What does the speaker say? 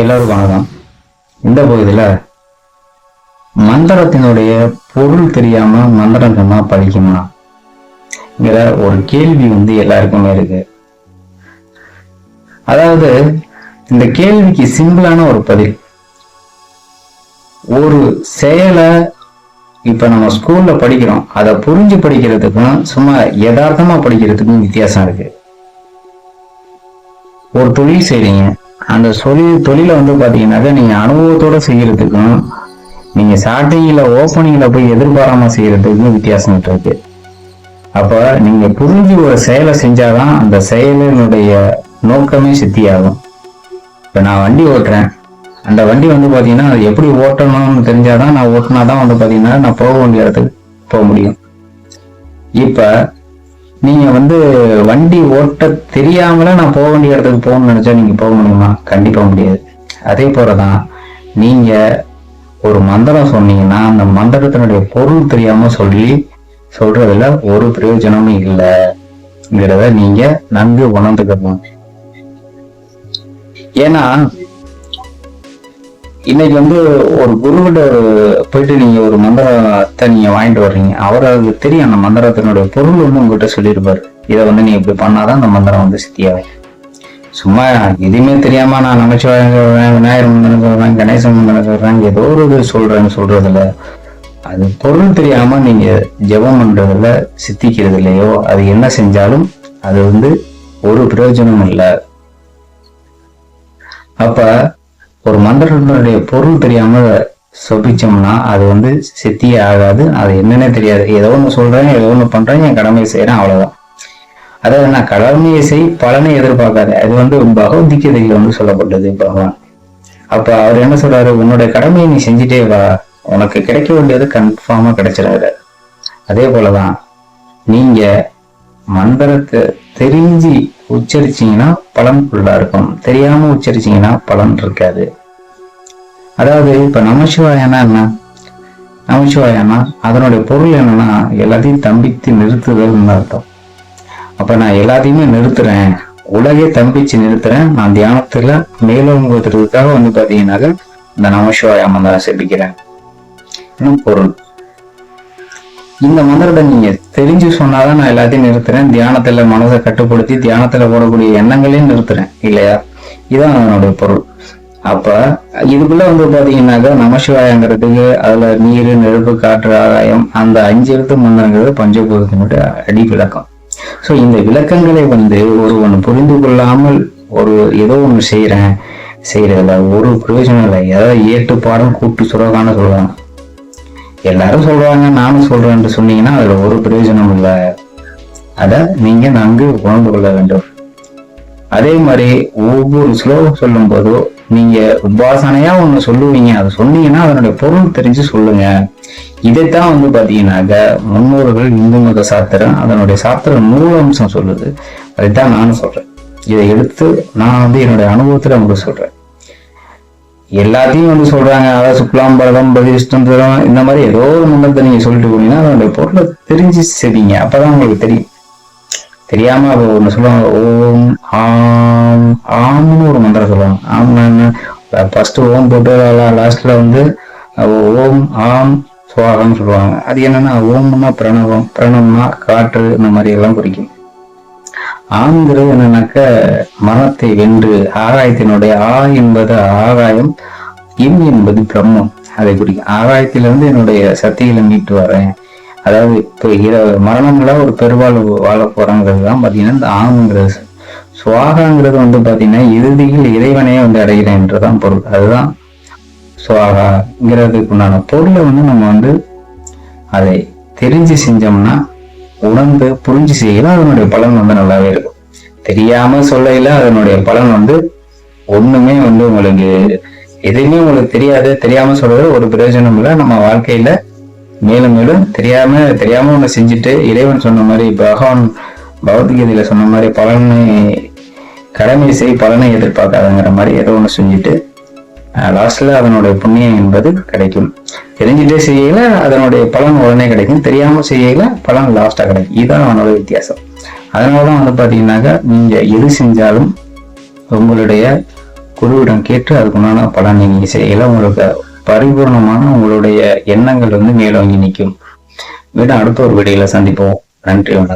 எல்லோரும் வணக்கம். இந்த பகுதியில் மந்திரத்தினுடைய பொருள் தெரியாம மந்திரம் சொன்னா படிக்குமாங்கிற ஒரு கேள்வி வந்து எல்லாருக்குமே இருக்கு. அதாவது இந்த கேள்விக்கு சிம்பிளான ஒரு பதில். ஒரு செயலை இப்ப நம்ம ஸ்கூல்ல படிக்கிறோம். அதை புரிஞ்சு படிக்கிறதுக்கும் சும்மா யதார்த்தமா படிக்கிறதுக்கும் வித்தியாசம் இருக்கு. ஒரு தொழில் செய்றீங்க. அந்த தொழில் தொழிலை வந்து பார்த்தீங்கன்னாக்கா நீங்கள் அனுபவத்தோட செய்யறதுக்கும் நீங்கள் ஸ்டார்டிங்கில் ஓப்பனிங்கில் போய் எதிர்பாராமல் செய்கிறதுக்கும் வித்தியாசம் இருக்கு. அப்போ நீங்கள் புரிஞ்சு ஒரு செயலை செஞ்சாதான் அந்த செயலினுடைய நோக்கமே சித்தியாகும். இப்போ நான் வண்டி ஓட்டுறேன். அந்த வண்டி வந்து பார்த்தீங்கன்னா அது எப்படி ஓட்டணும்னு தெரிஞ்சாதான் நான் ஓட்டினாதான் வந்து பார்த்தீங்கன்னா நான் போக வேண்டிய இடத்துக்கு போக முடியும். இப்போ நீங்க வந்து வண்டி ஓட்ட தெரியாமல நான் போக வேண்டிய இடத்துக்கு போகணும்னு நினைச்சா நீங்க போக முடியுமா? கண்டிப்பா முடியாது. அதே போலதான் நீங்க ஒரு மந்திரம் சொன்னீங்கன்னா அந்த மந்திரத்தினுடைய பொருள் தெரியாம சொல்லி சொல்றதுல ஒரு பிரயோஜனமும் இல்லைங்கிறத நீங்க நன்கு உணர்ந்துக்கணும். ஏன்னா இன்னைக்கு வந்து ஒரு குருவிட ஒரு போயிட்டு நீங்க ஒரு மந்திரத்தை நீங்க வாங்கிட்டு வர்றீங்க. அவர் அது தெரியும் அந்த மந்திரத்தினுடைய பொருள் வந்து உங்ககிட்ட சொல்லியிருப்பாரு. இதை வந்து நீ இப்படி பண்ணாதான் அந்த மந்திரம் வந்து சித்தியாகும். சும்மா எதுவுமே தெரியாம நான் நமச்சிவாயம் சொல்றேன் விநாயகர் மந்திரம் சொல்றேன் கணேசன் மந்திரம் சொல்றேன் ஏதோ ஒரு இது சொல்றேன்னு சொல்றதுல அது பொருள் தெரியாம நீங்க ஜெபம் பண்றதுல சித்திக்கிறது இல்லையோ அது என்ன செஞ்சாலும் அது வந்து ஒரு பிரயோஜனம் இல்லை. அப்ப ஒரு மந்திரனுடைய பொருள் தெரியாமல் சொபிச்சோம்னா அது வந்து சித்தியே ஆகாது. அது என்னன்னே தெரியாது. ஏதோ ஒன்று சொல்கிறேன் ஏதோ ஒன்று பண்ணுறேன் என் கடமையை செய்யறேன் அவ்வளோதான் அதாவது நான் கடமையை செய் பலனை எதிர்பார்க்காத. அது வந்து பகவத்கீதையில வந்து சொல்லப்பட்டது பகவான். அப்போ அவர் என்ன சொல்றாரு? உன்னுடைய கடமையை நீ செஞ்சுட்டே வா. உனக்கு கிடைக்க வேண்டியது கன்ஃபார்மாக கிடைச்சிடாது. அதே போலதான் நீங்க மந்திரத்தை தெரிஞ்சு உச்சரிச்சீங்கன்னா பலன் ஃபுல்லா இருக்கும். தெரியாம உச்சரிச்சீங்கன்னா பலன் இருக்காது. அதாவது இப்ப நமச்சிவாயனா என்ன நமச்சிவாயனா அதனுடைய பொருள் என்னன்னா எல்லாத்தையும் தம்பித்து நிறுத்துதல்னு அர்த்தம். அப்ப நான் எல்லாத்தையுமே நிறுத்துறேன். உலகே தம்பிச்சு நிறுத்துறேன். நான் தியானத்துல மேலோங்குவதற்காக வந்து பாத்தீங்கன்னாக்க இந்த நமசிவாய மந்திரம் செபிக்கிறேன். இன்னும் பொருள். இந்த மந்திரத்தை நீங்க தெரிஞ்சு சொன்னாதான் நான் எல்லாத்தையும் நிறுத்துறேன். தியானத்துல மனதை கட்டுப்படுத்தி தியானத்துல போடக்கூடிய எண்ணங்களையும் நிறுத்துறேன். இல்லையா? இதான் அதனுடைய பொருள். அப்ப இதுக்குள்ள வந்து பாத்தீங்கன்னாக்கா நமசிவாயங்கிறதுக்கு அதுல நீர் நெருப்பு காற்று ஆகாயம் அந்த அஞ்சு எழுத்து மந்திரங்கிறது பஞ்சபூதத்தினுடைய அடி விளக்கம் சோ இந்த விளக்கங்களை வந்து ஒருவன் புரிந்து கொள்ளாமல் ஒரு ஏதோ ஒண்ணு செய்யறேன். செய்யறதுல ஒரு பிரயோஜனம் இல்லை. ஏதாவது ஏட்டு பாடம் கூட்டு சுரகான்னு சொல்லுவாங்க எல்லாரும் சொல்றாங்க நானும் சொல்றேன் சொன்னீங்கன்னா அதுல ஒரு பிரயோஜனம் இல்லை. அத நீங்க நன்கு உணர்ந்து கொள்ள வேண்டும். அதே மாதிரி ஒவ்வொரு ஸ்லோகம் சொல்லும் போதோ நீங்க உபாசனையா ஒண்ணு சொல்லுவீங்க அதை சொன்னீங்கன்னா அதனுடைய பொருள் தெரிஞ்சு சொல்லுங்க. இதைத்தான் வந்து பாத்தீங்கன்னாக்க முன்னோர்கள் இந்து மத சாத்திரம் அதனுடைய சாத்திர மூலம்சம் சொல்லுது. அதைத்தான் நானும் சொல்றேன். இதை எடுத்து நான் வந்து என்னுடைய அனுபவத்துல உங்களுக்கு சொல்றேன். எல்லாத்தையும் வந்து சொல்றாங்க. அதாவது சுக்லாம் பரதம் பதிஷ்டம் இந்த மாதிரி ஏதோ ஒரு மந்திரத்தை நீங்க சொல்லிட்டு போனீங்கன்னா அதோட பொருளை தெரிஞ்சு செய்வீங்க அப்பதான் உங்களுக்கு தெரியும். தெரியாம அப்போ ஒண்ணு சொல்லுவாங்க. ஓம் ஆம் ஆம்னு ஒரு மந்திரம் சொல்லுவாங்க. ஆம் ஃபர்ஸ்ட் ஓம் போட்டு லாஸ்ட்ல வந்து ஓம் ஆம் சுவாகம்னு சொல்லுவாங்க. அது என்னன்னா ஓம்னா பிரணவம் பிரணவம்னா காற்று இந்த மாதிரி எல்லாம் குறிக்கும். ஆங்கிறது என்னன்னாக்க மனத்தை வென்று ஆகாயத்தினுடைய ஆ என்பது ஆகாயம் இம் என்பது பிரம்மம். அதை குறிக்கும் ஆகாயத்திலிருந்து என்னுடைய சக்திகளை மீட்டு வரேன். அதாவது இப்போ இர மரணம்ல ஒரு பெருவாழ் வாழ போறாங்கிறது தான் பார்த்தீங்கன்னா இந்த ஆங்கிறது சுவாகாங்கிறது வந்து பார்த்தீங்கன்னா இறுதியில் இறைவனையே வந்து அடைகிறேன் என்றுதான் பொருள். அதுதான் சுவாகாங்கிறதுக்கு உண்டான பொருளை வந்து நம்ம வந்து அதை தெரிஞ்சு செஞ்சோம்னா உணர்ந்து புரிஞ்சு செய்யலாம் அதனுடைய பலன் வந்து நல்லாவே இருக்கும். தெரியாம சொல்லையில அதனுடைய பலன் வந்து ஒண்ணுமே வந்து உங்களுக்கு எதுவுமே உங்களுக்கு தெரியாது. தெரியாம சொல்றது ஒரு பிரயோஜனம் இல்லை. நம்ம வாழ்க்கையில மேலும் மேலும் தெரியாம தெரியாம ஒண்ணு செஞ்சுட்டு இறைவன் சொன்ன மாதிரி பகவான் பகவத்கீதையில சொன்ன மாதிரி பலனை கடமை செய் பலனை எதிர்பார்க்காதங்கிற மாதிரி ஏதோ ஒண்ணு செஞ்சுட்டு லாஸ்ட்ல அதனுடைய புண்ணியம் என்பது கிடைக்கும். தெரிஞ்சுட்டே செய்யல அதனுடைய பலன் உடனே கிடைக்கும். தெரியாம செய்யல பலன் லாஸ்டா கிடைக்கும். இதுதான் அவனோட வித்தியாசம். அதனாலதான் வந்து பாத்தீங்கன்னாக்கா நீங்க எது செஞ்சாலும் உங்களுடைய குருவிடம் கேட்டு அதுக்குண்டான பலன் நீங்க செய்யல உங்களுக்கு பரிபூர்ணமான உங்களுடைய எண்ணங்கள் வந்து மேலோங்கி நிற்கும். விட அடுத்த ஒரு வீடியோல சந்திப்போம். நன்றி வணக்கம்.